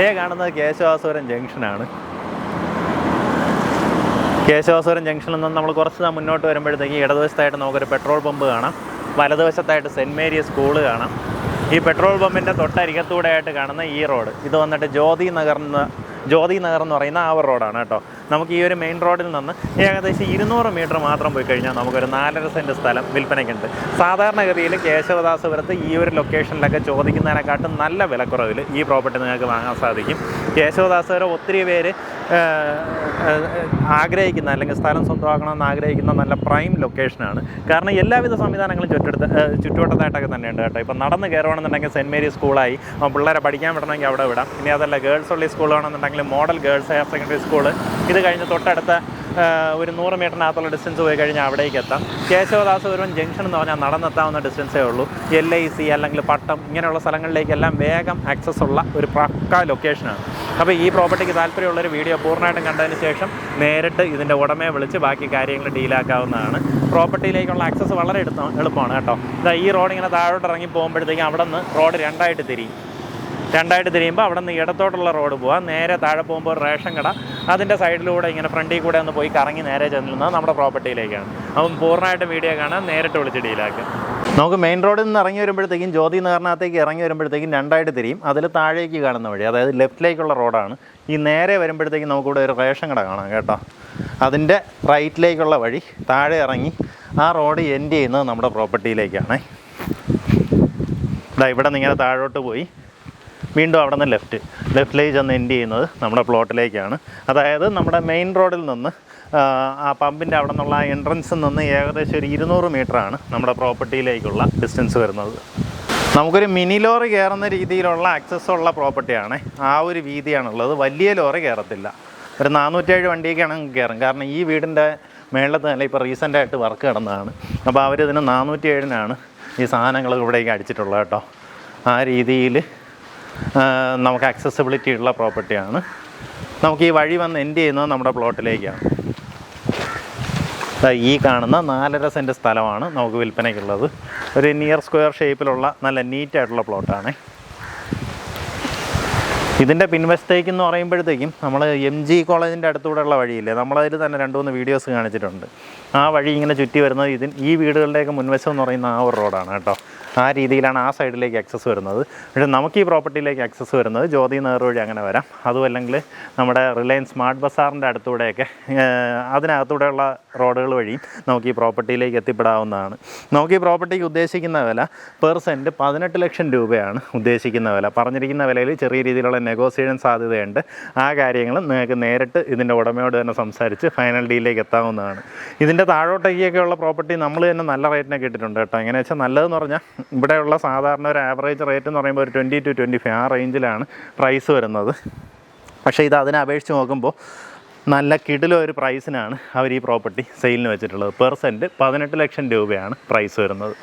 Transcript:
ദേ കാണുന്നത് കേശവാസുരം ജംഗ്ഷനാണ്. കേശവാസുരം ജംഗ്ഷനിൽ നിന്ന് നമ്മൾ കുറച്ച് മുന്നോട്ട് വരുമ്പോഴത്തേക്ക് ഇടതുവശത്തായിട്ട് നമുക്കൊരു പെട്രോൾ പമ്പ് കാണാം. വലതുവശത്തായിട്ട് സെന്റ് മേരിയസ് സ്കൂൾ കാണാം. ഈ പെട്രോൾ പമ്പിന്റെ തൊട്ടരികത്തൂടെ ആയിട്ട് കാണുന്ന ഈ റോഡ്. ഇത് വന്നിട്ട് ജ്യോതി നഗർ എന്ന് ജ്യോതി നഗർ എന്ന് പറയുന്ന ആ റോഡാണ് കേട്ടോ. നമുക്ക് ഈ ഒരു മെയിൻ റോഡിൽ നിന്ന് ഏകദേശം ഇരുന്നൂറ് മീറ്റർ മാത്രം പോയി കഴിഞ്ഞാൽ നമുക്കൊരു നാലര സെന്റ് സ്ഥലം വിൽപ്പനയ്ക്കുണ്ട്. സാധാരണഗതിയിൽ കേശവദാസപുരത്ത് ഈ ഒരു ലൊക്കേഷനിലൊക്കെ ചോദിക്കുന്നതിനെക്കാട്ടും നല്ല വിലക്കുറവിൽ ഈ പ്രോപ്പർട്ടി നിങ്ങൾക്ക് വാങ്ങാൻ സാധിക്കും. കേശവദാസപുരം ഒത്തിരി പേര് ആഗ്രഹിക്കുന്ന അല്ലെങ്കിൽ സ്ഥലം സ്വന്തമാക്കണമെന്ന് ആഗ്രഹിക്കുന്ന നല്ല പ്രൈം ലൊക്കേഷനാണ് കാരണം എല്ലാവിധ സംവിധാനങ്ങളും ചുറ്റെടുത്ത് ചുറ്റുവട്ടത്തായിട്ടൊക്കെ തന്നെയുണ്ട് കേട്ടോ. ഇപ്പം നടന്ന് കയറുകയാണെന്നുണ്ടെങ്കിൽ സെന്റ് മേരി സ്കൂളായി. പഠിക്കാൻ വിടണമെങ്കിൽ അവിടെ വിടാം. ഇനി അതല്ല ഗേൾസ് ഉള്ള സ്കൂൾ ആണെന്നുണ്ടെങ്കിൽ model girls higher secondary school ഇത് കഴിഞ്ഞ് തൊട്ടടുത്ത ഒരു നൂറ് മീറ്ററിനകത്തുള്ള ഡിസ്റ്റൻസ് പോയി കഴിഞ്ഞാൽ അവിടേക്ക് എത്താം. കേശവദാസപുരം ജംഗ്ഷൻ എന്ന് പറഞ്ഞാൽ നടന്നെത്താവുന്ന ഡിസ്റ്റൻസേ ഉള്ളൂ. എൽ ഐ സി അല്ലെങ്കിൽ പട്ടം ഇങ്ങനെയുള്ള സ്ഥലങ്ങളിലേക്കെല്ലാം വേഗം ആക്സസ് ഉള്ള ഒരു പക്ക ലൊക്കേഷനാണ് അപ്പോൾ ഈ പ്രോപ്പർട്ടിക്ക് താല്പര്യമുള്ളൊരു വീഡിയോ പൂർണമായിട്ടും കണ്ടതിന് ശേഷം നേരിട്ട് ഇതിന്റെ ഉടമയെ വിളിച്ച് ബാക്കി കാര്യങ്ങൾ ഡീലാക്കാവുന്നതാണ് പ്രോപ്പർട്ടിയിലേക്കുള്ള ആക്സസ് വളരെ എളുപ്പമാണ് കേട്ടോ. ഇതാ ഈ റോഡ് ഇങ്ങനെ താഴോട്ട് ഇറങ്ങി പോകുമ്പോഴത്തേക്കും അവിടെ നിന്ന് റോഡ് രണ്ടായിട്ട് തിരിയും. രണ്ടായിട്ട് തിരിയുമ്പോൾ അവിടെ നിന്ന് ഇടത്തോട്ടുള്ള റോഡ് പോവാം. നേരെ താഴെ പോകുമ്പോൾ റേഷൻ കട. അതിന്റെ സൈഡിലൂടെ ഇങ്ങനെ ഫ്രണ്ടിൽ കൂടെ ഒന്ന് പോയി കറങ്ങി നേരെ ചെല്ലുന്നത് നമ്മുടെ പ്രോപ്പർട്ടിയിലേക്കാണ്. അപ്പം പൂർണമായിട്ട് വീഡിയോ കാണാൻ നേരിട്ട് വിളിച്ച് ഡീലാക്കുക നമുക്ക് മെയിൻ റോഡിൽ നിന്ന് ഇറങ്ങി വരുമ്പോഴത്തേക്കും ജ്യോതി നഗറിനകത്തേക്ക് ഇറങ്ങി വരുമ്പോഴത്തേക്കും രണ്ടായിട്ട് തിരിയും. അതിൽ താഴേക്ക് കാണുന്ന വഴി അതായത് ലെഫ്റ്റിലേക്കുള്ള റോഡാണ് ഈ നേരെ വരുമ്പോഴത്തേക്കും നമുക്കിവിടെ ഒരു റേഷൻ കട കാണാം കേട്ടോ. അതിന്റെ റൈറ്റിലേക്കുള്ള വഴി താഴെ ഇറങ്ങി ആ റോഡ് എൻഡ് ചെയ്യുന്നത് നമ്മുടെ പ്രോപ്പർട്ടിയിലേക്കാണ്. ഇതാ ഇവിടെ നിന്ന് ഇങ്ങനെ താഴോട്ട് പോയി. വീണ്ടും അവിടെ നിന്ന് ലെഫ്റ്റ് ലെഫ്റ്റിലേക്ക് ചെന്ന് എൻഡ് ചെയ്യുന്നത് നമ്മുടെ പ്ലോട്ടിലേക്കാണ്. അതായത് നമ്മുടെ മെയിൻ റോഡിൽ നിന്ന് ആ, പമ്പിന്റെ അവിടെ നിന്നുള്ള ആ എൻട്രൻസിൽ നിന്ന് ഏകദേശം ഒരു ഇരുന്നൂറ് ആണ് നമ്മുടെ പ്രോപ്പർട്ടിയിലേക്കുള്ള ഡിസ്റ്റൻസ് വരുന്നത്. നമുക്കൊരു മിനി ലോറി കയറുന്ന രീതിയിലുള്ള ആക്സസ് ഉള്ള പ്രോപ്പർട്ടിയാണ് ആ ഒരു വീതിയാണുള്ളത്. വലിയ ലോറി കയറത്തില്ല. ഒരു നാനൂറ്റേഴ് വണ്ടിയൊക്കെയാണ് കയറും. കാരണം ഈ വീടിന്റെ മേളത്ത് തന്നെ ഇപ്പോൾ റീസെന്റായിട്ട് വർക്ക് കിടന്നതാണ് അപ്പോൾ അവരിതിന് നാനൂറ്റി ഏഴിനാണ് ഈ സാധനങ്ങൾ ഇവിടേക്ക് അടിച്ചിട്ടുള്ളത് കേട്ടോ. ആ രീതിയിൽ നമുക്ക് ആക്സസിബിലിറ്റി ഉള്ള പ്രോപ്പർട്ടിയാണ് നമുക്ക് ഈ വഴി വന്ന് എൻഡ് ചെയ്യുന്നത് നമ്മുടെ പ്ലോട്ടിലേക്കാണ് ഈ കാണുന്ന നാലര സെന്റ് സ്ഥലമാണ് നമുക്ക് വിൽപ്പനയ്ക്കുള്ളത്. ഒരു നിയർ സ്ക്വയർ ഷേപ്പിലുള്ള നല്ല നീറ്റായിട്ടുള്ള പ്ലോട്ടാണ് ഇതിന്റെ പിൻവശത്തേക്ക് എന്ന് പറയുമ്പോഴത്തേക്കും നമ്മൾ എം ജി കോളേജിന്റെ അടുത്തൂടെയുള്ള വഴിയില്ലേ? നമ്മളതിൽ തന്നെ രണ്ട് മൂന്ന് വീഡിയോസ് കാണിച്ചിട്ടുണ്ട്. ആ വഴി ഇങ്ങനെ ചുറ്റി വരുന്നത് ഇതിന് ഈ വീടുകളുടെയൊക്കെ മുൻവശം എന്ന് പറയുന്ന ആ ഒരു റോഡാണ് കേട്ടോ. ആ രീതിയിലാണ് ആ സൈഡിലേക്ക് ആക്സസ് വരുന്നത്. പക്ഷേ നമുക്ക് ഈ പ്രോപ്പർട്ടിയിലേക്ക് ആക്സസ് വരുന്നത് ജ്യോതി നഗർ വഴി അങ്ങനെ വരാം. അതും അല്ലെങ്കിൽ നമ്മുടെ റിലയൻസ് സ്മാർട്ട് ബസാറിന്റെ അടുത്തൂടെയൊക്കെ അതിനകത്തൂടെയുള്ള റോഡുകൾ വഴിയും നമുക്ക് ഈ പ്രോപ്പർട്ടിയിലേക്ക് എത്തിപ്പെടാവുന്നതാണ്. നമുക്ക് ഈ പ്രോപ്പർട്ടിക്ക് ഉദ്ദേശിക്കുന്ന വില പെർ സെന്റ് പതിനെട്ട് ലക്ഷം രൂപയാണ് ഉദ്ദേശിക്കുന്ന വില. പറഞ്ഞിരിക്കുന്ന വിലയിൽ ചെറിയ രീതിയിലുള്ള നെഗോസിയേഷൻ സാധ്യതയുണ്ട്. ആ കാര്യങ്ങൾ നിങ്ങൾക്ക് നേരിട്ട് ഇതിന്റെ ഉടമയോട് തന്നെ സംസാരിച്ച് ഫൈനൽ ഡീലിലേക്ക് എത്താവുന്നതാണ്. ഇതിന്റെ താഴോട്ടേക്കൊക്കെയുള്ള പ്രോപ്പർട്ടി നമ്മൾ തന്നെ നല്ല റേറ്റിനൊക്കെ ഇട്ടിട്ടുണ്ട് കേട്ടോ. എങ്ങനെയാണെന്ന് വെച്ചാൽ നല്ലതെന്ന് പറഞ്ഞാൽ ഇവിടെയുള്ള സാധാരണ ഒരു ആവറേജ് റേറ്റ് എന്ന് പറയുമ്പോൾ ഒരു ട്വന്റി ടു ട്വന്റി ഫൈവ് ആ റേഞ്ചിലാണ് പ്രൈസ് വരുന്നത്. പക്ഷേ ഇത് അതിനെ അപേക്ഷിച്ച് നോക്കുമ്പോൾ നല്ല കിടിലോ ഒരു പ്രൈസിനാണ് അവർ ഈ പ്രോപ്പർട്ടി സെയിലിന് വെച്ചിട്ടുള്ളത്. പെർ സെന്റ് പതിനെട്ട് ലക്ഷം രൂപയാണ് പ്രൈസ് വരുന്നത്.